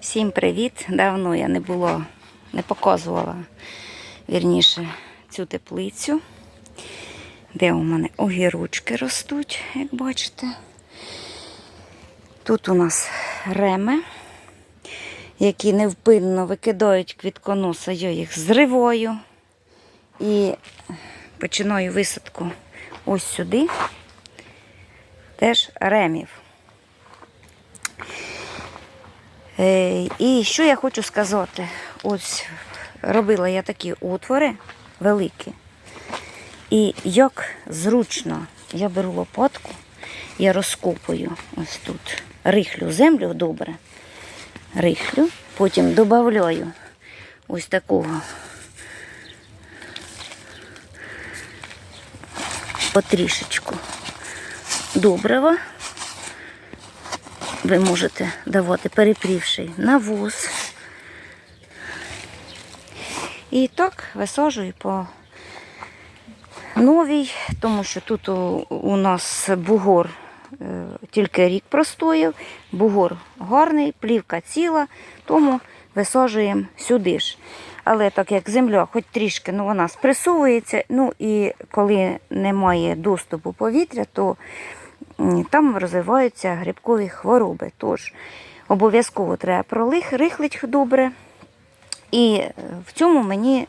Всім привіт! Давно я не було, не показувала вірніше цю теплицю, де у мене огірочки ростуть, як бачите. Тут у нас реми, які невпинно викидають квітконоса, я їх зриваю і починаю висадку ось сюди. Теж ремів. Е, І що я хочу сказати? Ось робила я такі отвори великі. І як зручно я беру лопатку, я розкопую ось тут, рихлю землю добре, рихлю, потім додаю ось такого потрішечку добрива ви можете давати перепрівший навоз. І так висаджую по новій, тому що тут у, нас бугор е, тільки рік простояв, бугор гарний, плівка ціла, тому висаджуємо сюди ж. Але так як земля, хоч трішки, ну вона спресовується, ну і коли немає доступу повітря, то там розвиваються грибкові хвороби. Тож обов'язково треба прорихлити добре. І е, в цьому мені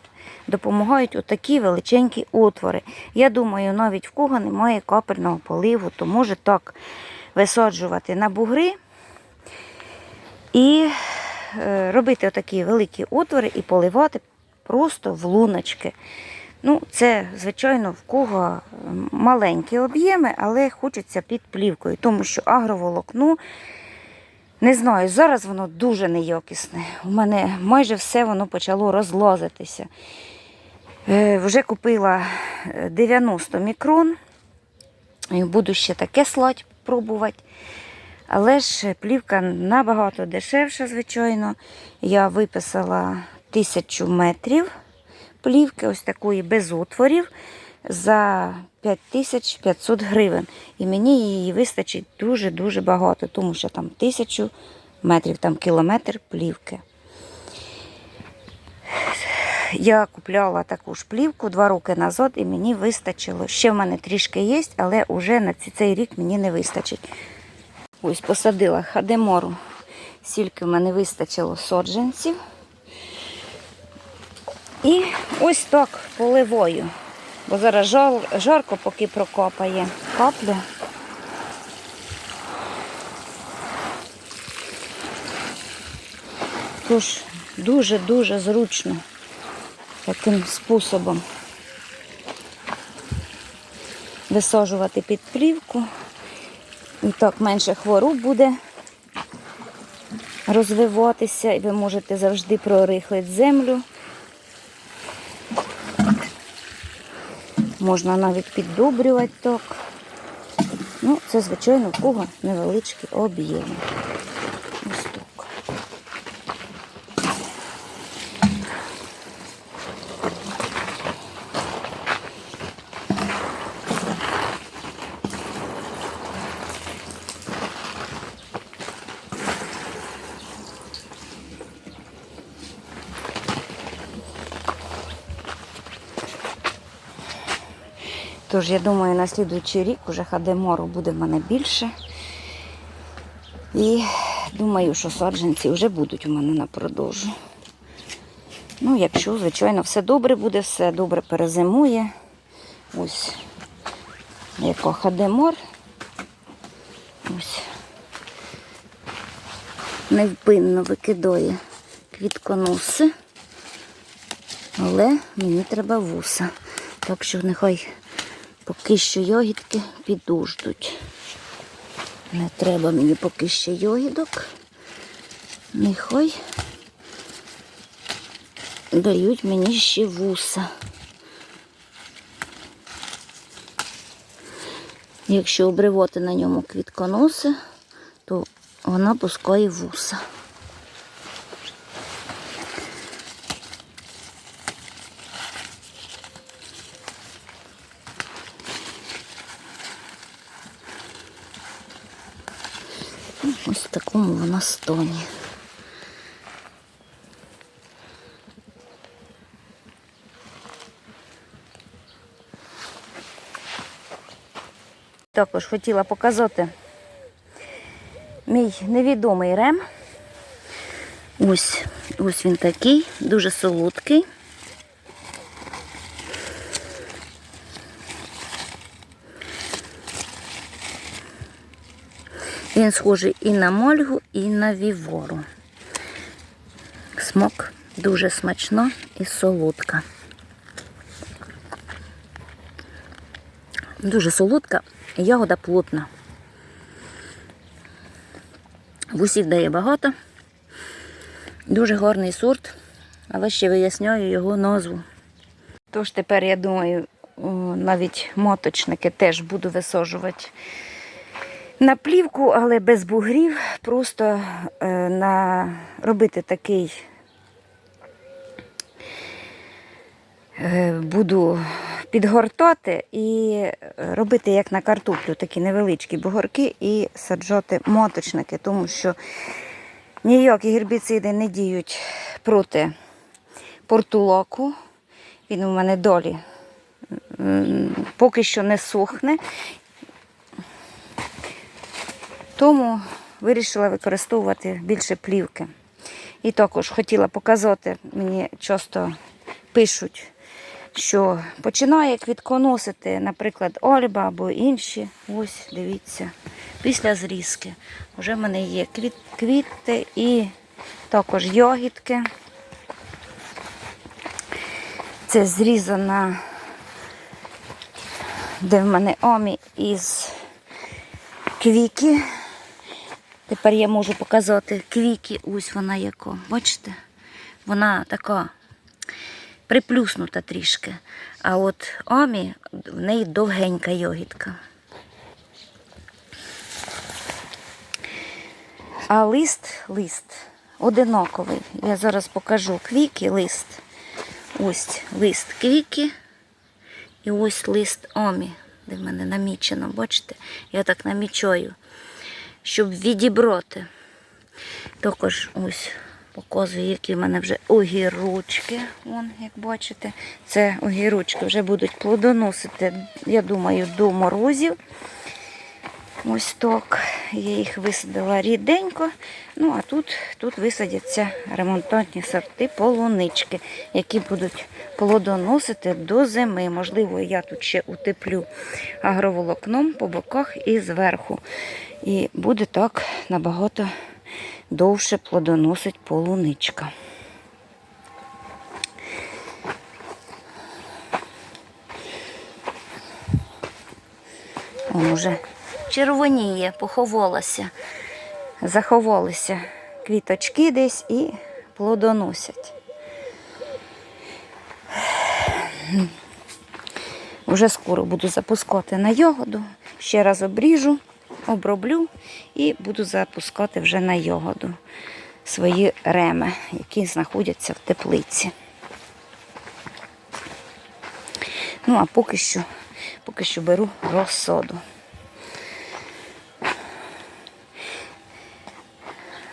допомагають отакі величенькі отвори. Я думаю, навіть в кого немає капельного поливу, то може так висаджувати на бугри і е, робити отакі великі отвори і поливати просто в луночки. Ну, це, звичайно, в кого маленькі об'єми, але хочеться під плівкою, тому що агроволокно, не знаю, зараз воно дуже неякісне. У мене майже все воно почало розлазитися. Е, Вже купила е, 90 мікрон. Буду ще таке слать пробувати. Але ж плівка набагато дешевша, звичайно. Я виписала тисячу метрів плівки, ось такої без отворів, за 5500 гривень. І мені її вистачить дуже-дуже багато, тому що там тисячу метрів, там кілометр плівки. Я купляла таку ж плівку два роки назад і мені вистачило. Ще в мене трішки є, але вже на цей рік мені не вистачить. Ось посадила хадемору. Стільки в мене вистачило соджанців. І ось так поливою. Бо зараз жар, жарко, поки прокопає каплю. Тож дуже-дуже зручно таким способом висаджувати під плівку. І так менше хвороб буде розвиватися, і ви можете завжди прорихлити землю. Можна навіть піддобрювати так. Ну, це, звичайно, в кого невеличкі об'єми. Тож, я думаю, на слідуючий рік уже хадемору буде в мене більше. І думаю, що саджанці вже будуть у мене на продажу. Ну, якщо, звичайно, все добре буде, все добре перезимує. Ось яко хадемор. Ось. Невпинно викидає квітконоси. Але мені треба вуса. Так що нехай поки що йогітки підождуть. Не треба мені поки що йогідок. Нехай дають мені ще вуса. Якщо обривати на ньому квітконоси, то вона пускає вуса. Ось в такому вона стоні. Також хотіла показати мій невідомий рем. Ось ось він такий, дуже солодкий. Він схожий і на мольгу, і на вівору. Смак дуже смачна і солодка. Дуже солодка, ягода плотна. Вусів дає багато. Дуже гарний сорт, але ще виясняю його назву. Тож тепер, я думаю, навіть моточники теж буду висаджувати на плівку, але без бугрів. Просто е, на... робити такий е, буду підгортати і робити як на картоплю, такі невеличкі бугорки і саджати моточники, тому що ніякі гербіциди не діють проти портулоку. Він у мене долі поки що не сохне. Тому вирішила використовувати більше плівки. І також хотіла показати, мені часто пишуть, що починає квітконосити, наприклад, Ольба або інші. Ось, дивіться, після зрізки. Вже в мене є квіт, квіти і також йогітки. Це зрізана, де в мене омі із квіки. Тепер я можу показати квіки. Ось вона яка. Бачите? Вона така приплюснута трішки. А от омі, в неї довгенька йогітка. А лист, лист одинаковий. Я зараз покажу квіки, лист. Ось лист квіки. І ось лист омі, де в мене намічено, бачите? Я так намічаю, щоб відібрати. Також ось показую, які в мене вже огірочки. Вон, як бачите, це огірочки вже будуть плодоносити, я думаю, до морозів. Ось так. Я їх висадила ріденько. Ну, а тут, тут висадяться ремонтантні сорти полунички, які будуть плодоносити до зими. Можливо, я тут ще утеплю агроволокном по боках і зверху. І буде так набагато довше плодоносить полуничка. Он уже червоніє, поховалася. Заховалися квіточки десь і плодоносять. Вже скоро буду запускати на ягоду. Ще раз обріжу, оброблю і буду запускати вже на ягоду свої реми, які знаходяться в теплиці. Ну, а поки що, поки що беру розсоду.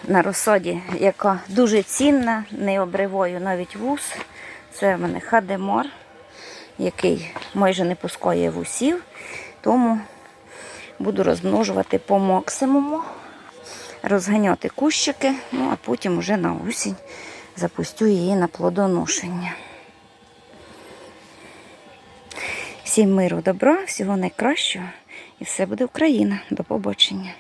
На розсаді, яка дуже цінна, не обриваю навіть вус. Це в мене хадемор, який майже не пускає вусів, тому буду розмножувати по максимуму, розганяти кущики, ну а потім вже на осінь запустю її на плодоношення. Всім миру, добра, всього найкращого і все буде Україна. До побачення.